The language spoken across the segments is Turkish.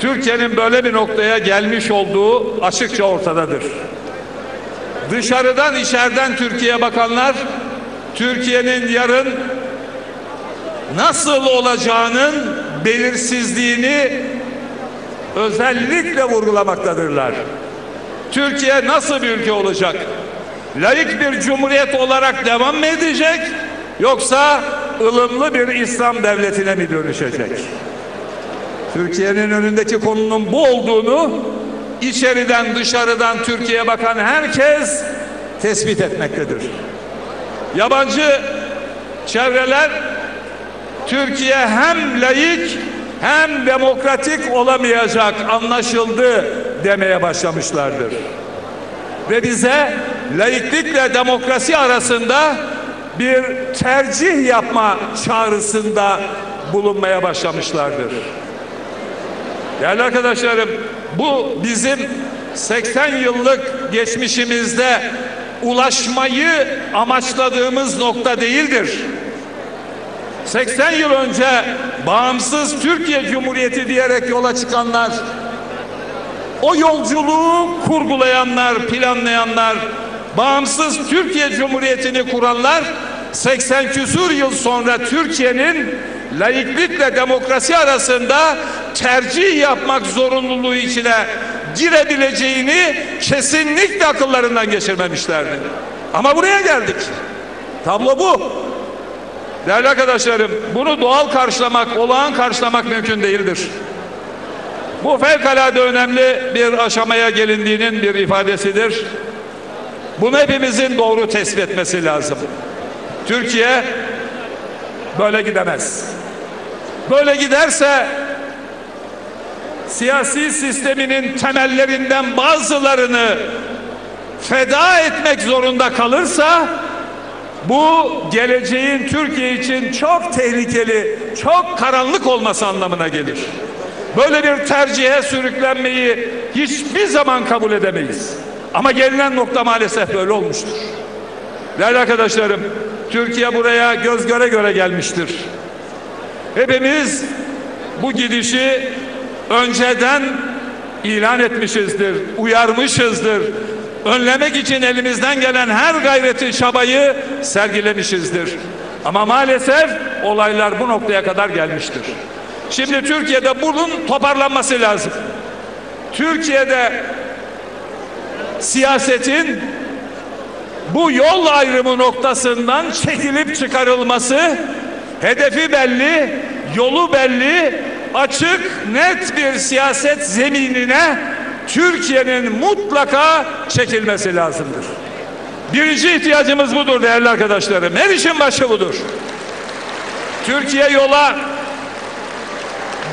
Türkiye'nin böyle bir noktaya gelmiş olduğu açıkça ortadadır. Dışarıdan içeriden Türkiye'ye bakanlar Türkiye'nin yarın nasıl olacağının belirsizliğini özellikle vurgulamaktadırlar. Türkiye nasıl bir ülke olacak? Layık bir cumhuriyet olarak devam mı edecek? Yoksa ılımlı bir İslam devletine mi dönüşecek? Türkiye'nin önündeki konunun bu olduğunu içeriden dışarıdan Türkiye'ye bakan herkes tespit etmektedir. Yabancı çevreler Türkiye hem layık hem demokratik olamayacak anlaşıldı demeye başlamışlardır. Ve bize laiklikle demokrasi arasında bir tercih yapma çağrısında bulunmaya başlamışlardır. Değerli arkadaşlarım bu bizim 80 yıllık geçmişimizde ulaşmayı amaçladığımız nokta değildir. 80 yıl önce bağımsız Türkiye Cumhuriyeti diyerek yola çıkanlar, o yolculuğu kurgulayanlar, planlayanlar, bağımsız Türkiye Cumhuriyeti'ni kuranlar 80 küsur yıl sonra Türkiye'nin laiklikle demokrasi arasında tercih yapmak zorunluluğu içine girebileceğini kesinlikle akıllarından geçirmemişlerdi. Ama buraya geldik. Tablo bu. Değerli arkadaşlarım, bunu doğal karşılamak, olağan karşılamak mümkün değildir. Bu fevkalade önemli bir aşamaya gelindiğinin bir ifadesidir. Bunu hepimizin doğru tespit etmesi lazım. Türkiye böyle gidemez. Böyle giderse siyasi sisteminin temellerinden bazılarını feda etmek zorunda kalırsa bu geleceğin Türkiye için çok tehlikeli, çok karanlık olması anlamına gelir. Böyle bir tercihe sürüklenmeyi hiçbir zaman kabul edemeyiz. Ama gelinen nokta maalesef böyle olmuştur. Değerli arkadaşlarım, Türkiye buraya göz göre göre gelmiştir. Hepimiz bu gidişi önceden ilan etmişizdir, uyarmışızdır. Önlemek için elimizden gelen her gayreti, çabayı sergilemişizdir. Ama maalesef olaylar bu noktaya kadar gelmiştir. Şimdi Türkiye'de bunun toparlanması lazım. Türkiye'de siyasetin bu yol ayrımı noktasından çekilip çıkarılması hedefi belli, yolu belli, açık, net bir siyaset zeminine Türkiye'nin mutlaka çekilmesi lazımdır. Birinci ihtiyacımız budur değerli arkadaşlarım. Her işin başı budur. Türkiye yola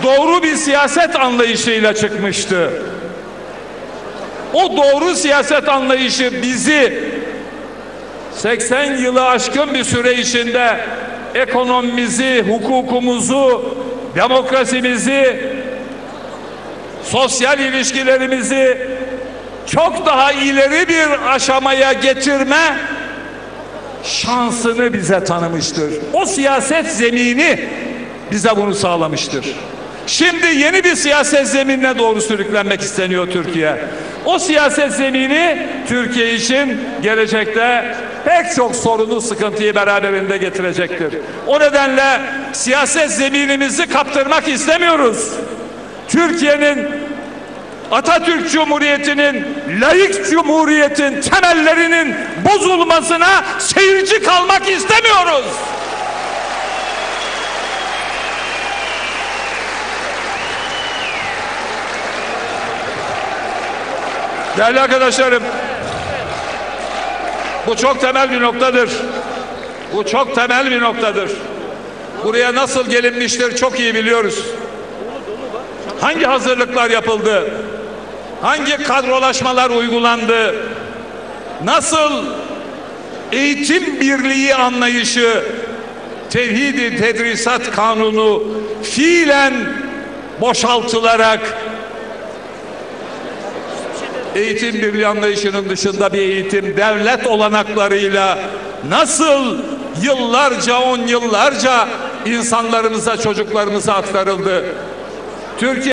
doğru bir siyaset anlayışıyla çıkmıştı. O doğru siyaset anlayışı bizi 80 yılı aşkın bir süre içinde ekonomimizi, hukukumuzu, demokrasimizi, sosyal ilişkilerimizi çok daha ileri bir aşamaya getirme şansını bize tanımıştır. O siyaset zemini bize bunu sağlamıştır. Şimdi yeni bir siyaset zeminine doğru sürüklenmek isteniyor Türkiye. O siyaset zemini Türkiye için gelecekte pek çok sorunu, sıkıntıyı beraberinde getirecektir. O nedenle siyaset zeminimizi kaptırmak istemiyoruz. Türkiye'nin Atatürk Cumhuriyeti'nin layık cumhuriyetin temellerinin bozulmasına seyirci kalmak istemiyoruz. Değerli arkadaşlarım, bu çok temel bir noktadır. Bu çok temel bir noktadır. Buraya nasıl gelinmiştir çok iyi biliyoruz. Hangi hazırlıklar yapıldı? Hangi kadrolaşmalar uygulandı? Nasıl eğitim birliği anlayışı, tevhidi tedrisat kanunu fiilen boşaltılarak eğitim birliği anlayışının dışında bir eğitim devlet olanaklarıyla nasıl yıllarca on yıllarca insanlarımıza çocuklarımıza aktarıldı. Türkiye